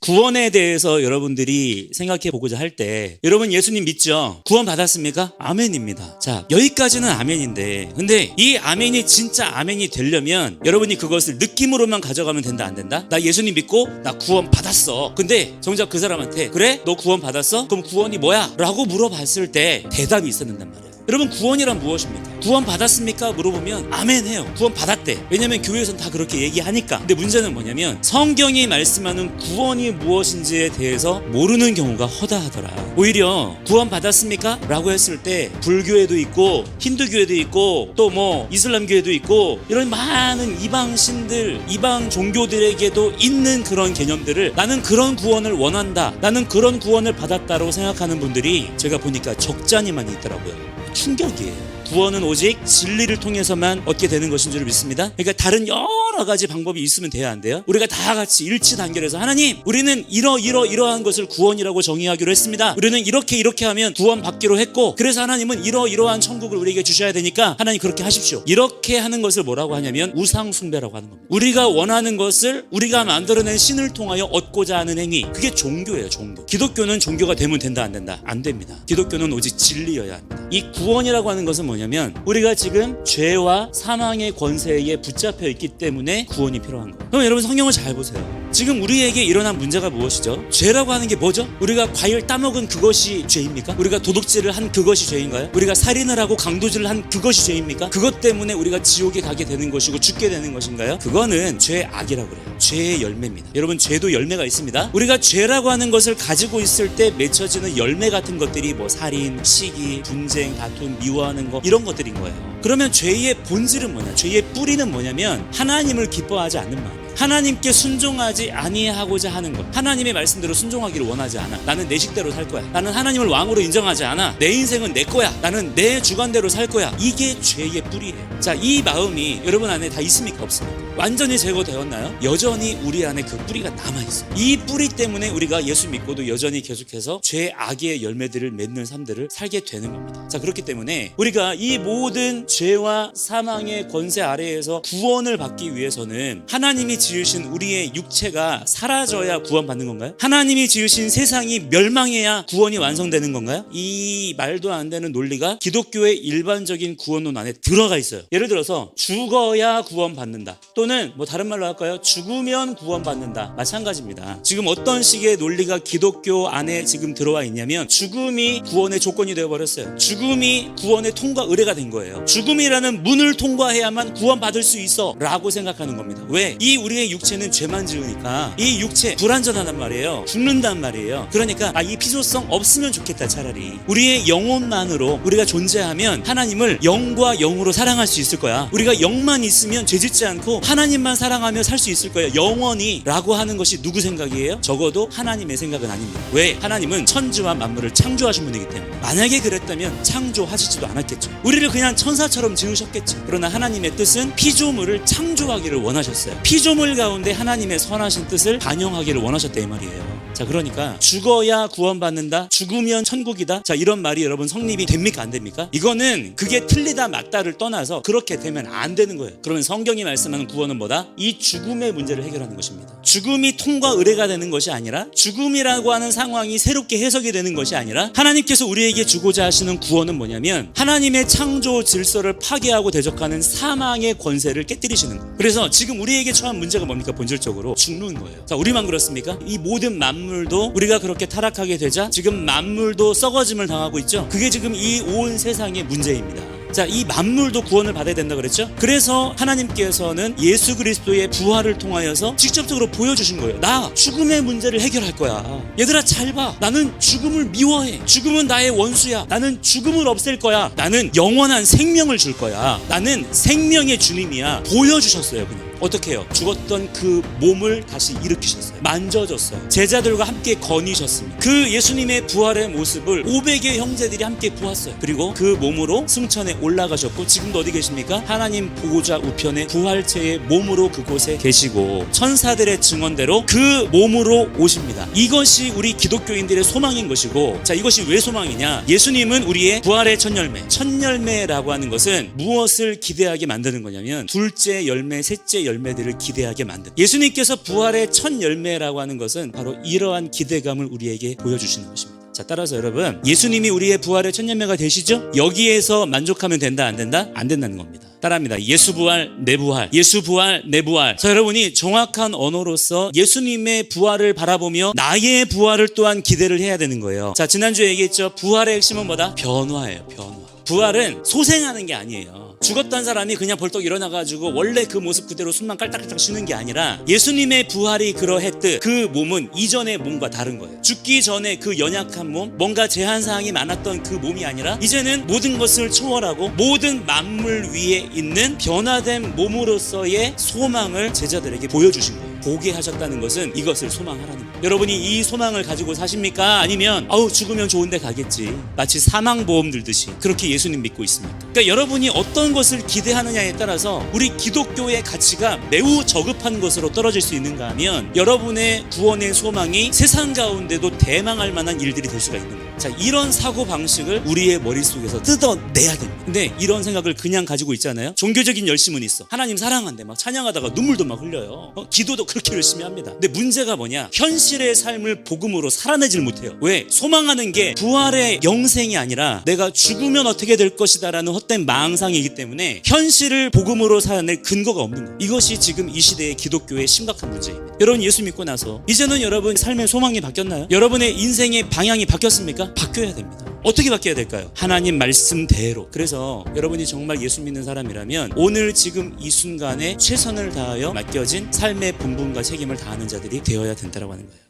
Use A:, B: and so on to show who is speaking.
A: 구원에 대해서 여러분들이 생각해 보고자 할 때 여러분 예수님 믿죠? 구원 받았습니까? 아멘입니다. 자, 여기까지는 아멘인데 근데 이 아멘이 진짜 아멘이 되려면 여러분이 그것을 느낌으로만 가져가면 된다 안 된다? 나 예수님 믿고 나 구원 받았어. 근데 정작 그 사람한테 그래? 너 구원 받았어? 그럼 구원이 뭐야? 라고 물어봤을 때 대답이 있었는단 말이에요. 여러분 구원이란 무엇입니까? 구원 받았습니까? 물어보면 아멘 해요. 구원 받았대. 왜냐면 교회에서는 다 그렇게 얘기하니까. 근데 문제는 뭐냐면 성경이 말씀하는 구원이 무엇인지에 대해서 모르는 경우가 허다하더라. 오히려 구원 받았습니까? 라고 했을 때 불교에도 있고 힌두교에도 있고 또 뭐 이슬람교에도 있고 이런 많은 이방 신들, 이방 종교들에게도 있는 그런 개념들을 나는 그런 구원을 원한다. 나는 그런 구원을 받았다고 생각하는 분들이 제가 보니까 적잖이만 있더라고요. 충격이에요. 구원은 오직 진리를 통해서만 얻게 되는 것인 줄 믿습니다. 그러니까 다른 여러 가지 방법이 있으면 돼야 안 돼요. 우리가 다 같이 일치 단결해서 하나님, 우리는 이러 이러 이러한 것을 구원이라고 정의하기로 했습니다. 우리는 이렇게 이렇게 하면 구원 받기로 했고, 그래서 하나님은 이러 이러한 천국을 우리에게 주셔야 되니까 하나님 그렇게 하십시오. 이렇게 하는 것을 뭐라고 하냐면 우상 숭배라고 하는 겁니다. 우리가 원하는 것을 우리가 만들어낸 신을 통하여 얻고자 하는 행위, 그게 종교예요, 종교. 기독교는 종교가 되면 된다 안 된다? 안 됩니다. 기독교는 오직 진리여야 합니다. 이 구원이라고 하는 것은 뭐냐면 우리가 지금 죄와 사망의 권세에 붙잡혀 있기 때문에 구원이 필요한 거예요. 그럼 여러분 성경을 잘 보세요. 지금 우리에게 일어난 문제가 무엇이죠? 죄라고 하는 게 뭐죠? 우리가 과일 따먹은 그것이 죄입니까? 우리가 도둑질을 한 그것이 죄인가요? 우리가 살인을 하고 강도질을 한 그것이 죄입니까? 그것 때문에 우리가 지옥에 가게 되는 것이고 죽게 되는 것인가요? 그거는 죄악이라고 그래요. 죄의 열매입니다. 여러분 죄도 열매가 있습니다. 우리가 죄라고 하는 것을 가지고 있을 때 맺혀지는 열매 같은 것들이 뭐 살인, 시기, 분쟁, 다툼, 미워하는 거 이런 것들인 거예요. 그러면 죄의 본질은 뭐냐? 죄의 뿌리는 뭐냐면 하나님을 기뻐하지 않는 마음. 하나님께 순종하지 아니하고자 하는 것. 하나님의 말씀대로 순종하기를 원하지 않아. 나는 내 식대로 살 거야. 나는 하나님을 왕으로 인정하지 않아. 내 인생은 내 거야. 나는 내 주관대로 살 거야. 이게 죄의 뿌리예요. 자, 이 마음이 여러분 안에 다 있습니까? 없습니까? 완전히 제거되었나요? 여전히 우리 안에 그 뿌리가 남아 있어요. 이 뿌리 때문에 우리가 예수 믿고도 여전히 계속해서 죄 악의 열매들을 맺는 삶들을 살게 되는 겁니다. 자, 그렇기 때문에 우리가 이 모든 죄와 사망의 권세 아래에서 구원을 받기 위해서는 하나님이 지으신 우리의 육체가 사라져야 구원받는 건가요? 하나님이 지으신 세상이 멸망해야 구원이 완성되는 건가요? 이 말도 안 되는 논리가 기독교의 일반적인 구원론 안에 들어가 있어요. 예를 들어서 죽어야 구원받는다. 또는 뭐 다른 말로 할까요? 죽으면 구원받는다. 마찬가지입니다. 지금 어떤 식의 논리가 기독교 안에 지금 들어와 있냐면 죽음이 구원의 조건이 되어 버렸어요. 죽음이 구원의 통과 의뢰가 된 거예요. 죽음이라는 문을 통과해야만 구원받을 수 있어 라고 생각하는 겁니다. 왜? 이 우리의 육체는 죄만 지으니까 이 육체 불완전하단 말이에요. 죽는단 말이에요. 그러니까 아, 이 피조성 없으면 좋겠다 차라리. 우리의 영혼만으로 우리가 존재하면 하나님을 영과 영으로 사랑할 수 있을 거야. 우리가 영만 있으면 죄짓지 않고 하나님만 사랑하며 살 수 있을 거예요. 영원히 라고 하는 것이 누구 생각이에요? 적어도 하나님의 생각은 아닙니다. 왜? 하나님은 천지와 만물을 창조하신 분이기 때문에. 만약에 그랬다면 창조하시지도 않았겠죠. 우리를 그냥 천사처럼 지으셨겠죠. 그러나 하나님의 뜻은 피조물을 창조하기를 원하셨어요. 피조물 가운데 하나님의 선하신 뜻을 반영하기를 원하셨다 이 말이에요. 자, 그러니까 죽어야 구원받는다. 죽으면 천국이다. 자, 이런 말이 여러분 성립이 됩니까? 안 됩니까? 이거는 그게 틀리다 맞다를 떠나서 그렇게 되면 안 되는 거예요. 그러면 성경이 말씀하는 구원은 뭐다? 이 죽음의 문제를 해결하는 것입니다. 죽음이 통과 의뢰가 되는 것이 아니라 죽음이라고 하는 상황이 새롭게 해석이 되는 것이 아니라 하나님께서 우리에게 주고자 하시는 구원은 뭐냐면 하나님의 창조 질서를 파괴하고 대적하는 사망의 권세를 깨뜨리시는 거예요. 그래서 지금 우리에게 처한 문제가 뭡니까? 본질적으로 죽는 거예요. 자, 우리만 그렇습니까? 이 모든 만물 도 우리가 그렇게 타락하게 되자 지금 만물도 썩어짐을 당하고 있죠. 그게 지금 이 온 세상의 문제입니다. 자, 이 만물도 구원을 받아야 된다 그랬죠? 그래서 하나님께서는 예수 그리스도의 부활을 통하여서 직접적으로 보여주신 거예요. 나 죽음의 문제를 해결할 거야. 얘들아, 잘 봐. 나는 죽음을 미워해. 죽음은 나의 원수야. 나는 죽음을 없앨 거야. 나는 영원한 생명을 줄 거야. 나는 생명의 주님이야. 보여주셨어요, 그냥. 어떻게 해요? 죽었던 그 몸을 다시 일으키셨어요. 만져줬어요. 제자들과 함께 거니셨습니다. 그 예수님의 부활의 모습을 500의 형제들이 함께 보았어요. 그리고 그 몸으로 승천에 올라가셨고 지금도 어디 계십니까? 하나님 보호자 우편에 부활체의 몸으로 그곳에 계시고 천사들의 증언대로 그 몸으로 오십니다. 이것이 우리 기독교인들의 소망인 것이고 자 이것이 왜 소망이냐? 예수님은 우리의 부활의 첫 열매. 첫 열매라고 하는 것은 무엇을 기대하게 만드는 거냐면 둘째 열매, 셋째 열매 열매들을 기대하게 만든 예수님께서 부활의 첫 열매라고 하는 것은 바로 이러한 기대감을 우리에게 보여주시는 것입니다. 자, 따라서 여러분, 예수님이 우리의 부활의 첫 열매가 되시죠? 여기에서 만족하면 된다, 안 된다? 안 된다는 겁니다. 따라합니다. 예수 부활, 내 부활. 예수 부활, 내 부활. 자, 여러분이 정확한 언어로서 예수님의 부활을 바라보며 나의 부활을 또한 기대를 해야 되는 거예요. 자, 지난주에 얘기했죠. 부활의 핵심은 뭐다? 변화예요, 변화. 부활은 소생하는 게 아니에요. 죽었던 사람이 그냥 벌떡 일어나가지고 원래 그 모습 그대로 숨만 깔딱깔딱 쉬는 게 아니라 예수님의 부활이 그러했듯 그 몸은 이전의 몸과 다른 거예요. 죽기 전에 그 연약한 몸, 뭔가 제한사항이 많았던 그 몸이 아니라 이제는 모든 것을 초월하고 모든 만물 위에 있는 변화된 몸으로서의 소망을 제자들에게 보여주신 거예요. 보게 하셨다는 것은 이것을 소망하라는 거예요. 여러분이 이 소망을 가지고 사십니까? 아니면 아우 죽으면 좋은데 가겠지. 마치 사망보험 들듯이 그렇게 예수님 믿고 있습니까? 그러니까 여러분이 어떤 것을 기대하느냐에 따라서 우리 기독교의 가치가 매우 저급한 것으로 떨어질 수 있는가 하면 여러분의 구원의 소망이 세상 가운데도 대망할 만한 일들이 될 수가 있는 거예요. 자, 이런 사고 방식을 우리의 머릿속에서 뜯어내야 됩니다. 근데 이런 생각을 그냥 가지고 있잖아요. 종교적인 열심은 있어. 하나님 사랑한대 막 찬양하다가 눈물도 막 흘려요. 어, 기도도 그렇게 열심히 합니다. 근데 문제가 뭐냐? 현실의 삶을 복음으로 살아내질 못해요. 왜? 소망하는 게 부활의 영생이 아니라 내가 죽으면 어떻게 될 것이다라는 헛된 망상이기 때문에 현실을 복음으로 살아낼 근거가 없는 거예요. 이것이 지금 이 시대의 기독교의 심각한 문제입니다. 여러분 예수 믿고 나서 이제는 여러분 삶의 소망이 바뀌었나요? 여러분의 인생의 방향이 바뀌었습니까? 바뀌어야 됩니다. 어떻게 바뀌어야 될까요? 하나님 말씀대로. 그래서 여러분이 정말 예수 믿는 사람이라면 오늘 지금 이 순간에 최선을 다하여 맡겨진 삶의 본분과 책임을 다하는 자들이 되어야 된다고 하는 거예요.